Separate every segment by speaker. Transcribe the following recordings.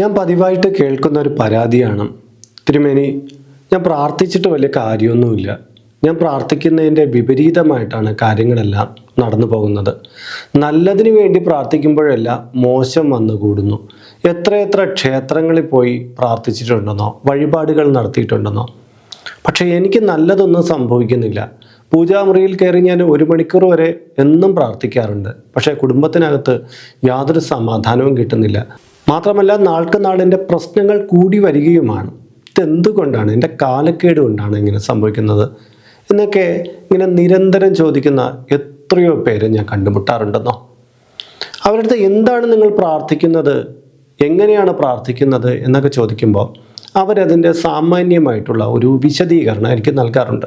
Speaker 1: ഞാൻ പതിവായിട്ട് കേൾക്കുന്ന ഒരു പരാതിയാണ്. തിരുമേനി ഞാൻ പ്രാർത്ഥിച്ചിട്ട് വലിയ കാര്യമൊന്നുമില്ല. ഞാൻ പ്രാർത്ഥിക്കുന്നതിന്റെ വിപരീതമായിട്ടാണ് കാര്യങ്ങളെല്ലാം നടന്നു പോകുന്നത്. നല്ലതിന് വേണ്ടി പ്രാർത്ഥിക്കുമ്പോഴല്ല മോശം വന്നു കൂടുന്നു. എത്രയെത്ര ക്ഷേത്രങ്ങളിൽ പോയി പ്രാർത്ഥിച്ചിട്ടുണ്ടെന്നോ വഴിപാടുകൾ നടത്തിയിട്ടുണ്ടെന്നോ. പക്ഷേ എനിക്ക് നല്ലതൊന്നും സംഭവിക്കുന്നില്ല. പൂജാമുറിയിൽ കയറി ഞാൻ ഒരു മണിക്കൂർ വരെ എന്നും പ്രാർത്ഥിക്കാറുണ്ട്. പക്ഷേ കുടുംബത്തിനകത്ത് യാതൊരു സമാധാനവും കിട്ടുന്നില്ല. മാത്രമല്ല നാൾക്ക് നാളിന്റെ പ്രശ്നങ്ങൾ കൂടി വരികയുമാണ്. ഇതെന്തുകൊണ്ടാണ്? എന്റെ കാലക്കേട് കൊണ്ടാണ് ഇങ്ങനെ സംഭവിക്കുന്നത്? എന്നൊക്കെ ഇങ്ങനെ നിരന്തരം ചോദിക്കുന്ന എത്രയോ പേരെ ഞാൻ കണ്ടുമുട്ടാറുണ്ടെന്നോ? അവരുടെ എന്താണ് നിങ്ങൾ പ്രാർത്ഥിക്കുന്നത്? എങ്ങനെയാണ് പ്രാർത്ഥിക്കുന്നത്? എന്നൊക്കെ ചോദിക്കുമ്പോൾ അവരതിന്റെ സാമാന്യമായിട്ടുള്ള ഒരു വിശദീകരണം എനിക്ക് നൽകാറുണ്ട്.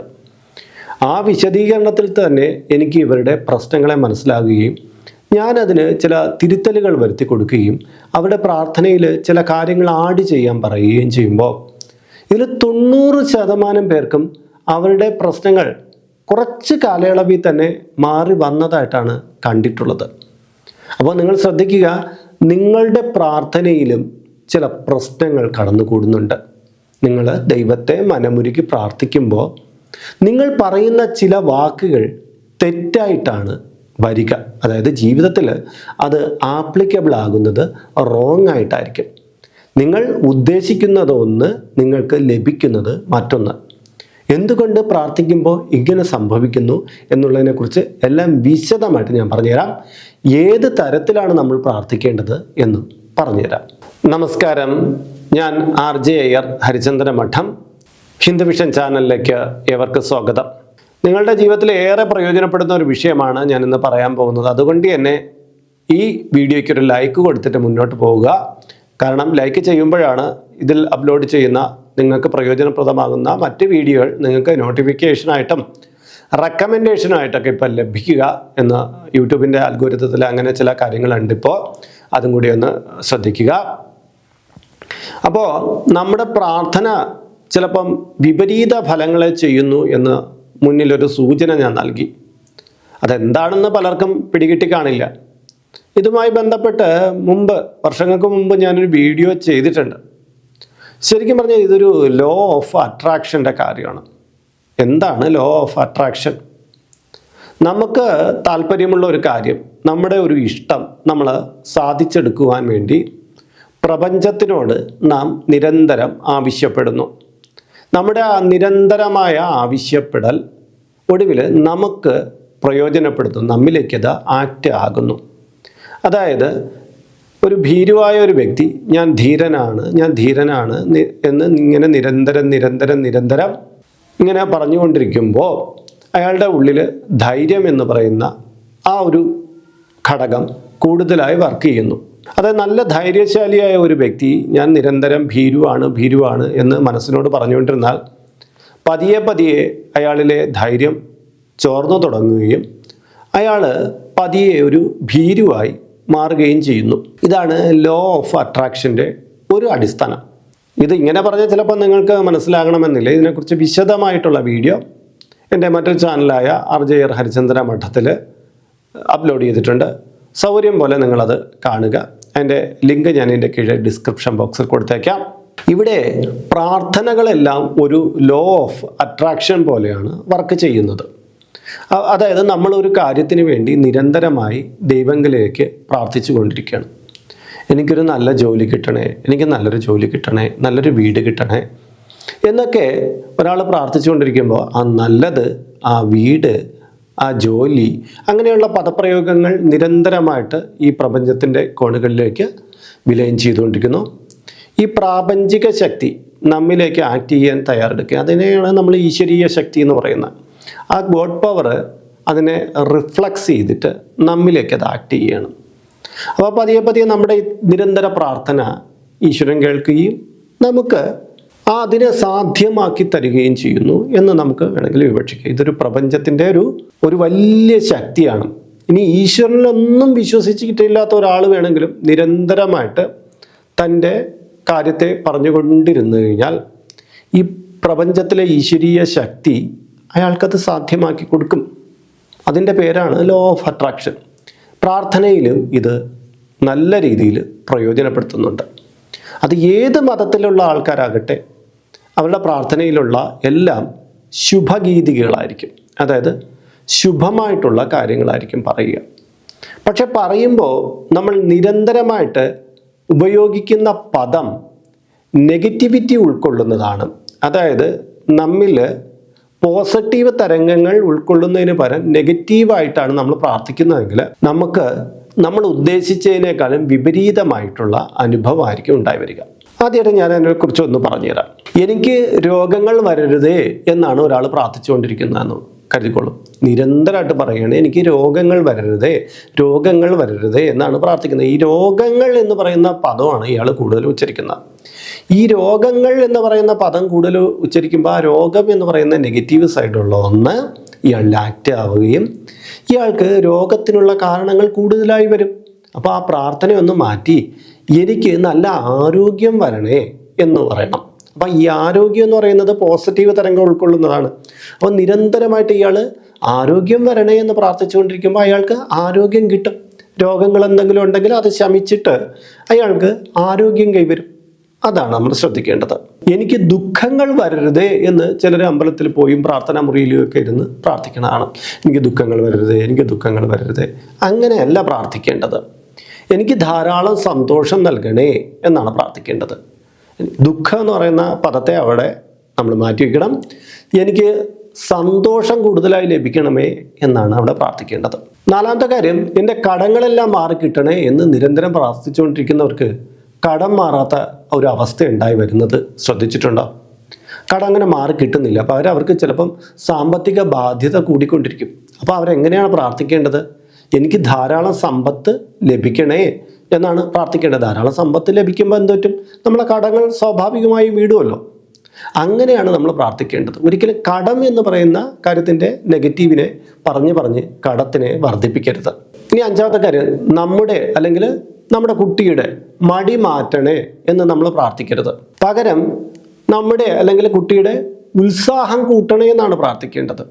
Speaker 1: ആ വിശദീകരണത്തിൽ തന്നെ എനിക്ക് ഇവരുടെ പ്രശ്നങ്ങളെ മനസ്സിലാകുകയും ഞാനതിന് ചില തിരുത്തലുകൾ വരുത്തി കൊടുക്കുകയും അവരുടെ പ്രാർത്ഥനയിൽ ചില കാര്യങ്ങൾ ആഡ് ചെയ്യാൻ പറയുകയും ചെയ്യുമ്പോൾ ഇതിൽ തൊണ്ണൂറ് ശതമാനം പേർക്കും അവരുടെ പ്രശ്നങ്ങൾ കുറച്ച് കാലയളവിൽ തന്നെ മാറി വന്നതായിട്ടാണ് കണ്ടിട്ടുള്ളത്. അപ്പോൾ നിങ്ങൾ ശ്രദ്ധിക്കുക നിങ്ങളുടെ പ്രാർത്ഥനയിലും ചില പ്രശ്നങ്ങൾ കടന്നുകൂടുന്നുണ്ട്. നിങ്ങൾ ദൈവത്തെ മനമുരുക്കി പ്രാർത്ഥിക്കുമ്പോൾ നിങ്ങൾ പറയുന്ന ചില വാക്കുകൾ തെറ്റായിട്ടാണ് വരിക. അതായത് ജീവിതത്തിൽ അത് ആപ്ലിക്കബിൾ ആകുന്നത് റോങ് ആയിട്ടായിരിക്കും. നിങ്ങൾ ഉദ്ദേശിക്കുന്നത് ഒന്ന് നിങ്ങൾക്ക് ലഭിക്കുന്നത് മറ്റൊന്ന്. എന്തുകൊണ്ട് പ്രാർത്ഥിക്കുമ്പോൾ ഇങ്ങനെ സംഭവിക്കുന്നു എന്നുള്ളതിനെക്കുറിച്ച് എല്ലാം വിശദമായിട്ട് ഞാൻ പറഞ്ഞുതരാം. ഏത് തരത്തിലാണ് നമ്മൾ പ്രാർത്ഥിക്കേണ്ടത് എന്ന് പറഞ്ഞുതരാം. നമസ്കാരം. ഞാൻ ആർ ജെ അയ്യർ ഹരിചന്ദ്ര മഠം ഹിന്ദുവിഷൻ ചാനലിലേക്ക് ഏവർക്ക് സ്വാഗതം. നിങ്ങളുടെ ജീവിതത്തിൽ ഏറെ പ്രയോജനപ്പെടുന്ന ഒരു വിഷയമാണ് ഞാൻ ഇന്ന് പറയാൻ പോകുന്നത്. അതുകൊണ്ട് തന്നെ ഈ വീഡിയോയ്ക്ക് ഒരു ലൈക്ക് കൊടുത്തിട്ട് മുന്നോട്ട് പോവുക. കാരണം ലൈക്ക് ചെയ്യുമ്പോഴാണ് ഇതിൽ അപ്ലോഡ് ചെയ്യുന്ന നിങ്ങൾക്ക് പ്രയോജനപ്രദമാകുന്ന മറ്റ് വീഡിയോകൾ നിങ്ങൾക്ക് നോട്ടിഫിക്കേഷനായിട്ടും റെക്കമെൻഡേഷനായിട്ടൊക്കെ ഇപ്പം ലഭിക്കുക എന്ന് യൂട്യൂബിന്റെ അൽഗോരിതത്തിൽ അങ്ങനെ ചില കാര്യങ്ങളുണ്ട് ഇപ്പോൾ. അതും കൂടി ഒന്ന് ശ്രദ്ധിക്കുക. അപ്പോൾ നമ്മുടെ പ്രാർത്ഥന ചിലപ്പം വിപരീത ഫലങ്ങളെ ചെയ്യുന്നു എന്ന് മുന്നിലൊരു സൂചന ഞാൻ നൽകി. അതെന്താണെന്ന് പലർക്കും പിടികിട്ടി കാണില്ല. ഇതുമായി ബന്ധപ്പെട്ട് മുമ്പ് വർഷങ്ങൾക്ക് മുമ്പ് ഞാനൊരു വീഡിയോ ചെയ്തിട്ടുണ്ട്. ശരിക്കും പറഞ്ഞാൽ ഇതൊരു ലോ ഓഫ് അട്രാക്ഷന്റെ കാര്യമാണ്. എന്താണ് ലോ ഓഫ് അട്രാക്ഷൻ നമുക്ക് താല്പര്യമുള്ള ഒരു കാര്യം നമ്മുടെ ഒരു ഇഷ്ടം നമ്മൾ സാധിച്ചെടുക്കുവാൻ വേണ്ടി പ്രപഞ്ചത്തിനോട് നാം നിരന്തരം ആവശ്യപ്പെടുന്നു. നമ്മുടെ ആ നിരന്തരമായ ആവശ്യപ്പെടൽ ഒടുവിൽ നമുക്ക് പ്രയോജനപ്പെടുത്തും നമ്മിലേക്ക് അത് ആക്റ്റ് ആകുന്നു അതായത് ഒരു ഭീരുവായ ഒരു വ്യക്തി ഞാൻ ധീരനാണ് ഞാൻ ധീരനാണ് എന്ന് ഇങ്ങനെ നിരന്തരം നിരന്തരം നിരന്തരം ഇങ്ങനെ പറഞ്ഞുകൊണ്ടിരിക്കുമ്പോൾ അയാളുടെ ഉള്ളിൽ ധൈര്യം എന്ന് പറയുന്ന ആ ഒരു ഘടകം കൂടുതലായി വർക്ക് ചെയ്യുന്നു. അതായത് നല്ല ധൈര്യശാലിയായ ഒരു വ്യക്തി ഞാൻ നിരന്തരം ഭീരുവാണ് ഭീരുവാണ് എന്ന് മനസ്സിനോട് പറഞ്ഞുകൊണ്ടിരുന്നാൽ പതിയെ പതിയെ അയാളിലെ ധൈര്യം ചോർന്നു തുടങ്ങുകയും അയാൾ പതിയെ ഒരു ഭീരുവായി മാറുകയും ചെയ്യുന്നു. ഇതാണ് ലോ ഓഫ് അട്രാക്ഷന്റെ ഒരു അടിസ്ഥാനം. ഇത് ഇങ്ങനെ പറഞ്ഞാൽ ചിലപ്പോൾ നിങ്ങൾക്ക് മനസ്സിലാകണമെന്നില്ല. ഇതിനെക്കുറിച്ച് വിശദമായിട്ടുള്ള വീഡിയോ എന്റെ മറ്റൊരു ചാനലായ ആർ ഹരിചന്ദ്ര മഠത്തിൽ അപ്ലോഡ് ചെയ്തിട്ടുണ്ട്. സൗകര്യം പോലെ നിങ്ങളത് കാണുക. അതിന്റെ ലിങ്ക് ഞാൻ എന്റെ കീഴെ ഡിസ്ക്രിപ്ഷൻ ബോക്സിൽ കൊടുത്തേക്കാം. ഇവിടെ പ്രാർത്ഥനകളെല്ലാം ഒരു ലോ ഓഫ് അട്രാക്ഷൻ പോലെയാണ് വർക്ക് ചെയ്യുന്നത്. അതായത് നമ്മൾ ഒരു കാര്യത്തിന് വേണ്ടി നിരന്തരമായി ദൈവങ്ങളിലേക്ക് പ്രാർത്ഥിച്ചു കൊണ്ടിരിക്കുകയാണ് എനിക്കൊരു നല്ല ജോലി കിട്ടണേ എനിക്ക് നല്ലൊരു ജോലി കിട്ടണേ നല്ലൊരു വീട് കിട്ടണേ എന്നൊക്കെ ഒരാൾ പ്രാർത്ഥിച്ചുകൊണ്ടിരിക്കുമ്പോൾ ആ നല്ലത് ആ വീട് ആ ജോലി അങ്ങനെയുള്ള പദപ്രയോഗങ്ങൾ നിരന്തരമായിട്ട് ഈ പ്രപഞ്ചത്തിന്റെ കോണുകളിലേക്ക് വിലയം ചെയ്തുകൊണ്ടിരിക്കുന്നു. ഈ പ്രാപഞ്ചിക ശക്തി നമ്മിലേക്ക് ആക്ട് ചെയ്യാൻ തയ്യാറെടുക്കുക. അതിനെയാണ് നമ്മൾ ഈശ്വരീയ ശക്തി എന്ന് പറയുന്നത്. ആ ഗോഡ് പവർ അതിനെ റിഫ്ലക്സ് ചെയ്തിട്ട് നമ്മിലേക്ക് അത് ആക്ട് ചെയ്യണം. അപ്പോൾ പതിയെ പതിയെ നമ്മുടെ നിരന്തര പ്രാർത്ഥന ഈശ്വരൻ കേൾക്കുകയും നമുക്ക് അതിനെ സാധ്യമാക്കി തരികയും ചെയ്യുന്നു എന്ന് നമുക്ക് വേണമെങ്കിൽ വിവക്ഷിക്കാം. ഇതൊരു പ്രപഞ്ചത്തിന്റെ ഒരു ഒരു വലിയ ശക്തിയാണ്. ഇനി ഈശ്വരനിലൊന്നും വിശ്വസിച്ചിട്ടില്ലാത്ത ഒരാൾ വേണമെങ്കിലും നിരന്തരമായിട്ട് തന്റെ കാര്യത്തെ പറഞ്ഞുകൊണ്ടിരുന്നു കഴിഞ്ഞാൽ ഈ പ്രപഞ്ചത്തിലെ ഈശ്വരീയ ശക്തി അയാൾക്കത് സാധ്യമാക്കി കൊടുക്കും. അതിന്റെ പേരാണ് ലോ ഓഫ് അട്രാക്ഷൻ പ്രാർത്ഥനയിലും ഇത് നല്ല രീതിയിൽ പ്രയോജനപ്പെടുത്തുന്നുണ്ട്. അത് ഏത് മതത്തിലുള്ള ആൾക്കാരാകട്ടെ അവരുടെ പ്രാർത്ഥനയിലുള്ള എല്ലാം ശുഭഗീതികളായിരിക്കും. അതായത് ശുഭമായിട്ടുള്ള കാര്യങ്ങളായിരിക്കും പറയുക. പക്ഷെ പറയുമ്പോൾ നമ്മൾ നിരന്തരമായിട്ട് ഉപയോഗിക്കുന്ന പദം നെഗറ്റിവിറ്റി ഉൾക്കൊള്ളുന്നതാണ്. അതായത് നമ്മിൽ പോസിറ്റീവ് തരംഗങ്ങൾ ഉൾക്കൊള്ളുന്നതിന് പകരം നെഗറ്റീവായിട്ടാണ് നമ്മൾ പ്രാർത്ഥിക്കുന്നതെങ്കിൽ നമുക്ക് നമ്മൾ ഉദ്ദേശിച്ചതിനേക്കാളും വിപരീതമായിട്ടുള്ള അനുഭവമായിരിക്കും ഉണ്ടായി വരിക. ആദ്യമായിട്ട് ഞാൻ അതിനെക്കുറിച്ച് ഒന്ന് പറഞ്ഞുതരാം. എനിക്ക് രോഗങ്ങൾ വരരുതേ എന്നാണ് ഒരാൾ പ്രാർത്ഥിച്ചുകൊണ്ടിരിക്കുന്നതെന്ന് കരുതിക്കൊള്ളും നിരന്തരമായിട്ട് പറയുകയാണ് എനിക്ക് രോഗങ്ങൾ വരരുതേ രോഗങ്ങൾ വരരുതേ എന്നാണ് പ്രാർത്ഥിക്കുന്നത്. ഈ രോഗങ്ങൾ എന്ന് പറയുന്ന പദമാണ് ഇയാൾ കൂടുതൽ ഉച്ചരിക്കുന്നത്. ഈ രോഗങ്ങൾ എന്ന് പറയുന്ന പദം കൂടുതൽ ഉച്ചരിക്കുമ്പോൾ ആ രോഗം എന്ന് പറയുന്ന നെഗറ്റീവ് സൈഡുള്ള ഒന്ന് ഇയാളിൽ ആക്റ്റ് ആവുകയും ഇയാൾക്ക് രോഗത്തിനുള്ള കാരണങ്ങൾ കൂടുതലായി വരും. അപ്പോൾ ആ പ്രാർത്ഥനയൊന്ന് മാറ്റി എനിക്ക് നല്ല ആരോഗ്യം വരണേ എന്ന് പറയണം. അപ്പം ഈ ആരോഗ്യം എന്ന് പറയുന്നത് പോസിറ്റീവ് തരംഗം ഉൾക്കൊള്ളുന്നതാണ്. അപ്പോൾ നിരന്തരമായിട്ട് ഇയാൾ ആരോഗ്യം വരണേ എന്ന് പ്രാർത്ഥിച്ചുകൊണ്ടിരിക്കുമ്പോൾ അയാൾക്ക് ആരോഗ്യം കിട്ടും. രോഗങ്ങൾ എന്തെങ്കിലും ഉണ്ടെങ്കിൽ അത് ശമിച്ചിട്ട് അയാൾക്ക് ആരോഗ്യം കൈവരും. അതാണ് നമ്മൾ ശ്രദ്ധിക്കേണ്ടത്. എനിക്ക് ദുഃഖങ്ങൾ വരരുതേ എന്ന് ചിലർ അമ്പലത്തിൽ പോയും പ്രാർത്ഥനാ മുറിയിലൊക്കെ ഇരുന്ന് പ്രാർത്ഥിക്കണതാണ്. എനിക്ക് ദുഃഖങ്ങൾ വരരുതേ എനിക്ക് ദുഃഖങ്ങൾ വരരുതേ. അങ്ങനെയല്ല പ്രാർത്ഥിക്കേണ്ടത്. എനിക്ക് ധാരാളം സന്തോഷം നൽകണേ എന്നാണ് പ്രാർത്ഥിക്കേണ്ടത്. ദുഃഖം എന്ന് പറയുന്ന പദത്തെ അവിടെ നമ്മൾ മാറ്റി വയ്ക്കണം എനിക്ക് സന്തോഷം കൂടുതലായി ലഭിക്കണമേ എന്നാണ് അവിടെ പ്രാർത്ഥിക്കേണ്ടത്. നാലാമത്തെ കാര്യം എന്റെ കടങ്ങളെല്ലാം മാറി കിട്ടണേ എന്ന് നിരന്തരം പ്രാർത്ഥിച്ചുകൊണ്ടിരിക്കുന്നവർക്ക് കടം മാറാത്ത ഒരു അവസ്ഥ ഉണ്ടായി വരുന്നത് ശ്രദ്ധിച്ചിട്ടുണ്ടോ? കടം അങ്ങനെ മാറി കിട്ടുന്നില്ല. പകരം അവർക്ക് ചിലപ്പം സാമ്പത്തിക ബാധ്യത കൂടിക്കൊണ്ടിരിക്കും. അപ്പോൾ അവരെങ്ങനെയാണ് പ്രാർത്ഥിക്കേണ്ടത്? എനിക്ക് ധാരാളം സമ്പത്ത് ലഭിക്കണേ എന്നാണ് പ്രാർത്ഥിക്കേണ്ടത്. ധാരാളം സമ്പത്ത് ലഭിക്കുമ്പോൾ എന്തോറ്റും നമ്മളെ കടങ്ങൾ സ്വാഭാവികമായി വീടുമല്ലോ. അങ്ങനെയാണ് നമ്മൾ പ്രാർത്ഥിക്കേണ്ടത്. ഒരിക്കലും കടം എന്ന് പറയുന്ന കാര്യത്തിന്റെ നെഗറ്റീവിനെ പറഞ്ഞ് പറഞ്ഞ് കടത്തിനെ വർദ്ധിപ്പിക്കരുത്. ഇനി അഞ്ചാമത്തെ കാര്യം നമ്മുടെ അല്ലെങ്കിൽ നമ്മുടെ കുട്ടിയുടെ മടി മാറ്റണേ എന്ന് നമ്മൾ പ്രാർത്ഥിക്കരുത്. പകരം നമ്മുടെ അല്ലെങ്കിൽ കുട്ടിയുടെ ഉത്സാഹം കൂട്ടണേ എന്നാണ് പ്രാർത്ഥിക്കേണ്ടത്.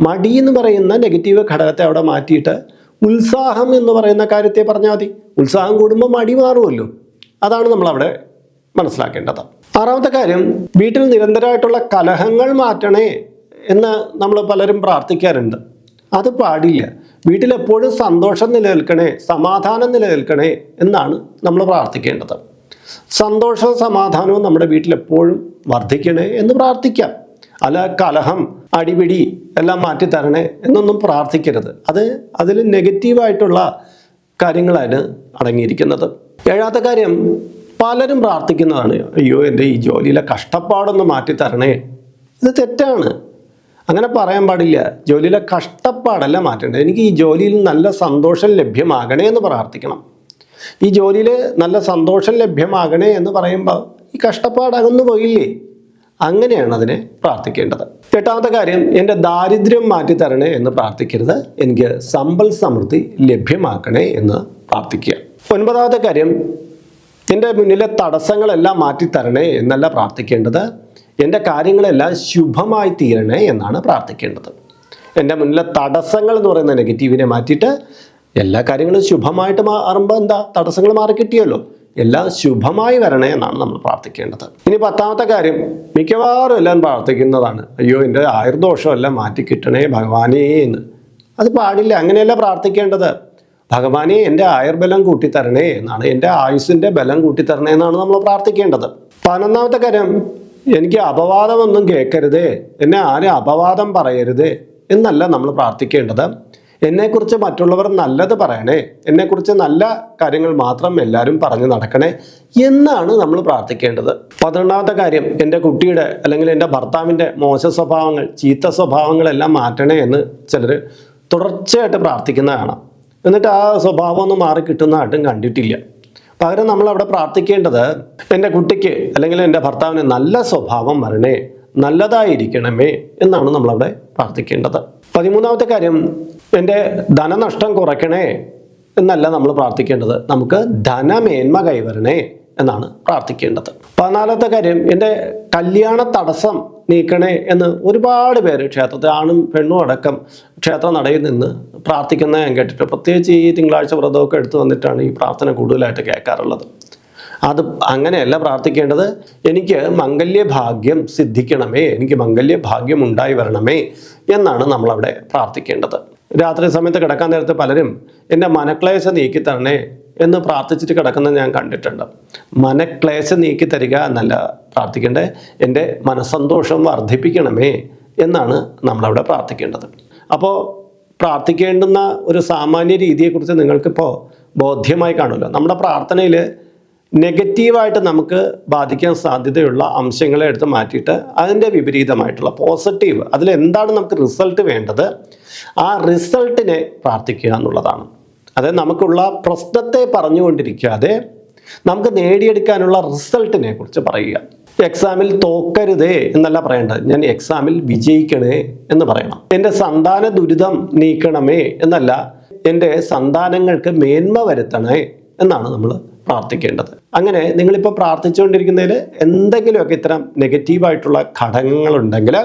Speaker 1: മടി എന്ന് പറയുന്ന നെഗറ്റീവ് ഘടകത്തെ അവിടെ മാറ്റിയിട്ട് ഉത്സാഹം എന്ന് പറയുന്ന കാര്യത്തെ പറഞ്ഞാൽ മതി. ഉത്സാഹം കൂടുമ്പോൾ മടി മാറുമല്ലോ. അതാണ് നമ്മളവിടെ മനസ്സിലാക്കേണ്ടത്. ആറാമത്തെ കാര്യം വീട്ടിൽ നിരന്തരമായിട്ടുള്ള കലഹങ്ങൾ മാറ്റണേ എന്ന് നമ്മൾ പലരും പ്രാർത്ഥിക്കാറുണ്ട്. അത് പാടില്ല. വീട്ടിലെപ്പോഴും സന്തോഷം നിലനിൽക്കണേ സമാധാനം നിലനിൽക്കണേ എന്നാണ് നമ്മൾ പ്രാർത്ഥിക്കേണ്ടത്. സന്തോഷവും സമാധാനവും നമ്മുടെ വീട്ടിലെപ്പോഴും വർദ്ധിക്കണേ എന്ന് പ്രാർത്ഥിക്കാം. അല്ല കലഹം അടിപിടി എല്ലാം മാറ്റി തരണേ എന്നൊന്നും പ്രാർത്ഥിക്കരുത്. അത് അതിൽ നെഗറ്റീവായിട്ടുള്ള കാര്യങ്ങളാണ് അടങ്ങിയിരിക്കുന്നത്. ഏഴാമത്തെ കാര്യം പലരും പ്രാർത്ഥിക്കുന്നതാണ് അയ്യോ എന്റെ ഈ ജോലിയിലെ കഷ്ടപ്പാടൊന്ന് മാറ്റി തരണേ. ഇത് തെറ്റാണ്. അങ്ങനെ പറയാൻ പാടില്ല. ജോലിയിലെ കഷ്ടപ്പാടല്ല മാറ്റേണ്ടത് എനിക്ക് ഈ ജോലിയിൽ നല്ല സന്തോഷം ലഭ്യമാകണേ എന്ന് പ്രാർത്ഥിക്കണം. ഈ ജോലിയിൽ നല്ല സന്തോഷം ലഭ്യമാകണേ എന്ന് പറയുമ്പോൾ ഈ കഷ്ടപ്പാട് അകന്നു പോയില്ലേ? അങ്ങനെയാണ് അതിനെ പ്രാർത്ഥിക്കേണ്ടത്. എട്ടാമത്തെ കാര്യം എന്റെ ദാരിദ്ര്യം മാറ്റി തരണേ എന്ന് പ്രാർത്ഥിക്കരുത്. എനിക്ക് സമ്പൽ സമൃദ്ധി ലഭ്യമാക്കണേ എന്ന് പ്രാർത്ഥിക്കുക. ഒൻപതാമത്തെ കാര്യം എന്റെ മുന്നിലെ തടസ്സങ്ങളെല്ലാം മാറ്റി തരണേ എന്നല്ല പ്രാർത്ഥിക്കേണ്ടത്. എന്റെ കാര്യങ്ങളെല്ലാം ശുഭമായി തീരണേ എന്നാണ് പ്രാർത്ഥിക്കേണ്ടത്. എന്റെ മുന്നിലെ തടസ്സങ്ങൾ എന്ന് പറയുന്ന നെഗറ്റീവിനെ മാറ്റിയിട്ട് എല്ലാ കാര്യങ്ങളും ശുഭമായിട്ട് മാറുമ്പോൾ എന്താ? തടസ്സങ്ങൾ മാറി കിട്ടിയല്ലോ എല്ലാം ശുഭമായി വരണേ എന്നാണ് നമ്മൾ പ്രാർത്ഥിക്കേണ്ടത്. ഇനി പത്താമത്തെ കാര്യം മിക്കവാറും എല്ലാം പ്രാർത്ഥിക്കുന്നതാണ്. അയ്യോ എന്റെ ആയുർദോഷമെല്ലാം മാറ്റി കിട്ടണേ ഭഗവാനേ എന്ന്. അത് പാടില്ല അങ്ങനെയല്ല പ്രാർത്ഥിക്കേണ്ടത്. ഭഗവാനെ എന്റെ ആയുർബലം കൂട്ടിത്തരണേ എന്നാണ് എന്റെ ആയുസിന്റെ ബലം കൂട്ടിത്തരണേ എന്നാണ് നമ്മൾ പ്രാർത്ഥിക്കേണ്ടത്. പതിനൊന്നാമത്തെ കാര്യം എനിക്ക് അപവാദമൊന്നും കേൾക്കരുതേ എന്നെ ആരും അപവാദം പറയരുതേ എന്നല്ല നമ്മൾ പ്രാർത്ഥിക്കേണ്ടത്. എന്നെക്കുറിച്ച് മറ്റുള്ളവർ നല്ലത് പറയണേ എന്നെക്കുറിച്ച് നല്ല കാര്യങ്ങൾ മാത്രം എല്ലാവരും പറഞ്ഞു നടക്കണേ എന്നാണ് നമ്മൾ പ്രാർത്ഥിക്കേണ്ടത്. പന്ത്രണ്ടാമത്തെ കാര്യം എന്റെ കുട്ടിയുടെ അല്ലെങ്കിൽ എന്റെ ഭർത്താവിന്റെ മോശ സ്വഭാവങ്ങൾ ചീത്ത സ്വഭാവങ്ങളെല്ലാം മാറ്റണേ എന്ന് ചിലർ തുടർച്ചയായിട്ട് പ്രാർത്ഥിക്കുന്ന കാണാം എന്നിട്ട് ആ സ്വഭാവം ഒന്ന് മാറി കിട്ടുന്നതായിട്ടും കണ്ടിട്ടില്ല. പകരം നമ്മൾ അവിടെ പ്രാർത്ഥിക്കേണ്ടത് എന്റെ കുട്ടിക്ക് അല്ലെങ്കിൽ എന്റെ ഭർത്താവിന് നല്ല സ്വഭാവം വരണേ നല്ലതായിരിക്കണമേ എന്നാണ് നമ്മളവിടെ പ്രാർത്ഥിക്കേണ്ടത്. പതിമൂന്നാമത്തെ കാര്യം എന്റെ ധനനഷ്ടം കുറയ്ക്കണേ എന്നല്ല നമ്മൾ പ്രാർത്ഥിക്കേണ്ടത്. നമുക്ക് ധനമേന്മ കൈവരണേ എന്നാണ് പ്രാർത്ഥിക്കേണ്ടത്. പതിനാലാമത്തെ കാര്യം എന്റെ കല്യാണ തടസ്സം നീക്കണേ എന്ന് ഒരുപാട് പേര് ക്ഷേത്രത്തിൽ ആണും പെണ്ണും അടക്കം ക്ഷേത്ര നടയിൽ നിന്ന് പ്രാർത്ഥിക്കുന്ന ഞാൻ കേട്ടിട്ട് പ്രത്യേകിച്ച് ഈ തിങ്കളാഴ്ച വ്രതമൊക്കെ എടുത്തു വന്നിട്ടാണ് ഈ പ്രാർത്ഥന കൂടുതലായിട്ട് കേൾക്കാറുള്ളത്. അത് അങ്ങനെയല്ല പ്രാർത്ഥിക്കേണ്ടത്. എനിക്ക് മംഗല്യഭാഗ്യം സിദ്ധിക്കണമേ. എനിക്ക് മംഗല്യഭാഗ്യം ഉണ്ടായി വരണമേ എന്നാണ് നമ്മളവിടെ പ്രാർത്ഥിക്കേണ്ടത്. രാത്രി സമയത്ത് കിടക്കാൻ നേരത്ത് പലരും എന്റെ മനക്ലേശം നീക്കി തരണേ എന്ന് പ്രാർത്ഥിച്ചിട്ട് കിടക്കുന്നത് ഞാൻ കണ്ടിട്ടുണ്ട്. മനക്ലേശം നീക്കി തരിക എന്നല്ല പ്രാർത്ഥിക്കേണ്ടത്. എന്റെ മനസ്സന്തോഷം വർദ്ധിപ്പിക്കണമേ എന്നാണ് നമ്മളവിടെ പ്രാർത്ഥിക്കേണ്ടത്. അപ്പോൾ പ്രാർത്ഥിക്കേണ്ടുന്ന ഒരു സാമാന്യ രീതിയെക്കുറിച്ച് നിങ്ങൾക്കിപ്പോൾ ബോധ്യമായി കാണുമല്ലോ. നമ്മുടെ പ്രാർത്ഥനയിൽ നെഗറ്റീവായിട്ട് നമുക്ക് ബാധിക്കാൻ സാധ്യതയുള്ള അംശങ്ങളെ എടുത്ത് മാറ്റിയിട്ട് അതിന്റെ വിപരീതമായിട്ടുള്ള പോസിറ്റീവ് അതിൽ എന്താണ് നമുക്ക് റിസൾട്ട് വേണ്ടത്? ആ റിസൾട്ടിനെ പ്രാർത്ഥിക്കുക എന്നുള്ളതാണ്. അതായത് നമുക്കുള്ള പ്രശ്നത്തെ പറഞ്ഞുകൊണ്ടിരിക്കാതെ നമുക്ക് നേടിയെടുക്കാനുള്ള റിസൾട്ടിനെ കുറിച്ച് പറയുക. എക്സാമിൽ തോക്കരുതേ എന്നല്ല പറയേണ്ടത്. ഞാൻ എക്സാമിൽ വിജയിക്കണേ എന്ന് പറയണം. എന്റെ സന്താന ദുരിതം നീക്കണമേ എന്നല്ല എന്റെ സന്താനങ്ങൾക്ക് മേന്മ വരുത്തണേ എന്നാണ് നമ്മൾ പ്രാർത്ഥിക്കേണ്ടത്. അങ്ങനെ നിങ്ങളിപ്പോൾ പ്രാർത്ഥിച്ചുകൊണ്ടിരിക്കുന്നതിൽ എന്തെങ്കിലുമൊക്കെ ഇത്തരം നെഗറ്റീവായിട്ടുള്ള ഘടകങ്ങളുണ്ടെങ്കിൽ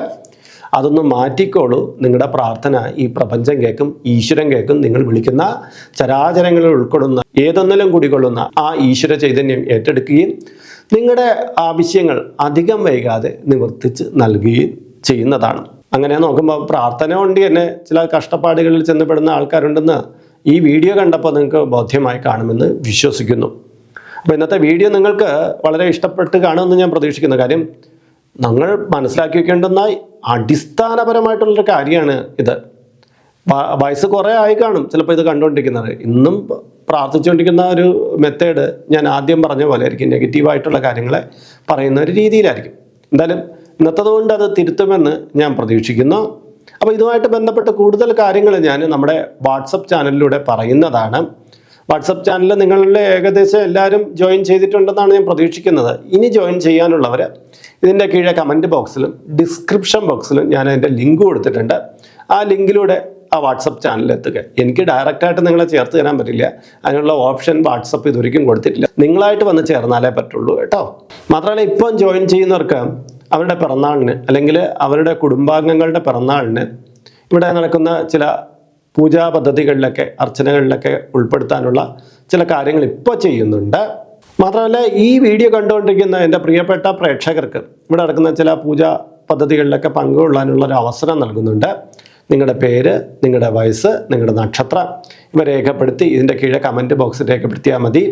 Speaker 1: അതൊന്ന് മാറ്റിക്കോളൂ. നിങ്ങളുടെ പ്രാർത്ഥന ഈ പ്രപഞ്ചം കേൾക്കും ഈശ്വരൻ കേൾക്കും നിങ്ങൾ വിളിക്കുന്ന ചരാചരങ്ങളിൽ ഉൾക്കൊള്ളുന്ന ഏതൊന്നിലും കൂടിക്കൊള്ളുന്ന ആ ഈശ്വര ചൈതന്യം ഏറ്റെടുക്കുകയും നിങ്ങളുടെ ആവശ്യങ്ങൾ അധികം വൈകാതെ നിവർത്തിച്ച് നൽകുകയും ചെയ്യുന്നതാണ്. അങ്ങനെ നോക്കുമ്പോൾ പ്രാർത്ഥന കൊണ്ട് തന്നെ ചില കഷ്ടപ്പാടുകളിൽ ചെന്നപ്പെടുന്ന ആൾക്കാരുണ്ടെന്ന് ഈ വീഡിയോ കണ്ടപ്പോൾ നിങ്ങൾക്ക് ബോധ്യമായി കാണുമെന്ന് വിശ്വസിക്കുന്നു. അപ്പോൾ ഇന്നത്തെ വീഡിയോ നിങ്ങൾക്ക് വളരെ ഇഷ്ടപ്പെട്ട് കാണുമെന്ന് ഞാൻ പ്രതീക്ഷിക്കുന്നു. കാര്യം നമ്മൾ മനസ്സിലാക്കി വെക്കേണ്ടുന്ന അടിസ്ഥാനപരമായിട്ടുള്ളൊരു കാര്യമാണ് ഇത്. വയസ്സ് കുറേ ആയി കാണും ചിലപ്പോൾ ഇത് കണ്ടുകൊണ്ടിരിക്കുന്നത്. ഇന്നും പ്രാർത്ഥിച്ചുകൊണ്ടിരിക്കുന്ന ഒരു മെത്തേഡ് ഞാൻ ആദ്യം പറഞ്ഞ പോലെ ആയിരിക്കും നെഗറ്റീവായിട്ടുള്ള കാര്യങ്ങളെ പറയുന്ന ഒരു രീതിയിലായിരിക്കും. എന്തായാലും ഇന്നത്തത് കൊണ്ട് അത് തിരുത്തുമെന്ന് ഞാൻ പ്രതീക്ഷിക്കുന്നു. അപ്പോൾ ഇതുമായിട്ട് ബന്ധപ്പെട്ട കൂടുതൽ കാര്യങ്ങൾ ഞാൻ നമ്മുടെ വാട്സപ്പ് ചാനലിലൂടെ പറയുന്നതാണ്. വാട്സപ്പ് ചാനൽ നിങ്ങളുടെ ഏകദേശം എല്ലാവരും ജോയിൻ ചെയ്തിട്ടുണ്ടെന്നാണ് ഞാൻ പ്രതീക്ഷിക്കുന്നത്. ഇനി ജോയിൻ ചെയ്യാനുള്ളവർ ഇതിന്റെ കീഴെ കമന്റ് ബോക്സിലും ഡിസ്ക്രിപ്ഷൻ ബോക്സിലും ഞാൻ അതിന്റെ ലിങ്ക് കൊടുത്തിട്ടുണ്ട്. ആ ലിങ്കിലൂടെ ആ വാട്സപ്പ് ചാനലിലെത്തുക എനിക്ക് ഡയറക്റ്റായിട്ട് നിങ്ങളെ ചേർത്ത് തരാൻ പറ്റില്ല. അതിനുള്ള ഓപ്ഷൻ വാട്സപ്പ് ഇതൊരിക്കും കൊടുത്തിട്ടില്ല. നിങ്ങളായിട്ട് വന്ന് ചേർന്നാലേ പറ്റുള്ളൂ കേട്ടോ. മാത്രമല്ല ഇപ്പം ജോയിൻ ചെയ്യുന്നവർക്ക് അവരുടെ പിറന്നാളിന് അല്ലെങ്കിൽ അവരുടെ കുടുംബാംഗങ്ങളുടെ പിറന്നാളിന് ഇവിടെ നടക്കുന്ന ചില പൂജാ പദ്ധതികളിലൊക്കെ അർച്ചനകളിലൊക്കെ ഉൾപ്പെടുത്താനുള്ള ചില കാര്യങ്ങൾ ഇപ്പോൾ ചെയ്യുന്നുണ്ട്. മാത്രമല്ല ഈ വീഡിയോ കണ്ടുകൊണ്ടിരിക്കുന്ന എന്റെ പ്രിയപ്പെട്ട പ്രേക്ഷകർക്ക് ഇവിടെ നടക്കുന്ന ചില പൂജാ പദ്ധതികളിലൊക്കെ പങ്കുകൊള്ളാനുള്ള ഒരു അവസരം നൽകുന്നുണ്ട്. നിങ്ങളുടെ പേര് നിങ്ങളുടെ വയസ്സ് നിങ്ങളുടെ നക്ഷത്രം ഇവ രേഖപ്പെടുത്തി ഇതിന്റെ കീഴെ കമന്റ് ബോക്സിൽ രേഖപ്പെടുത്തിയാൽ മതി.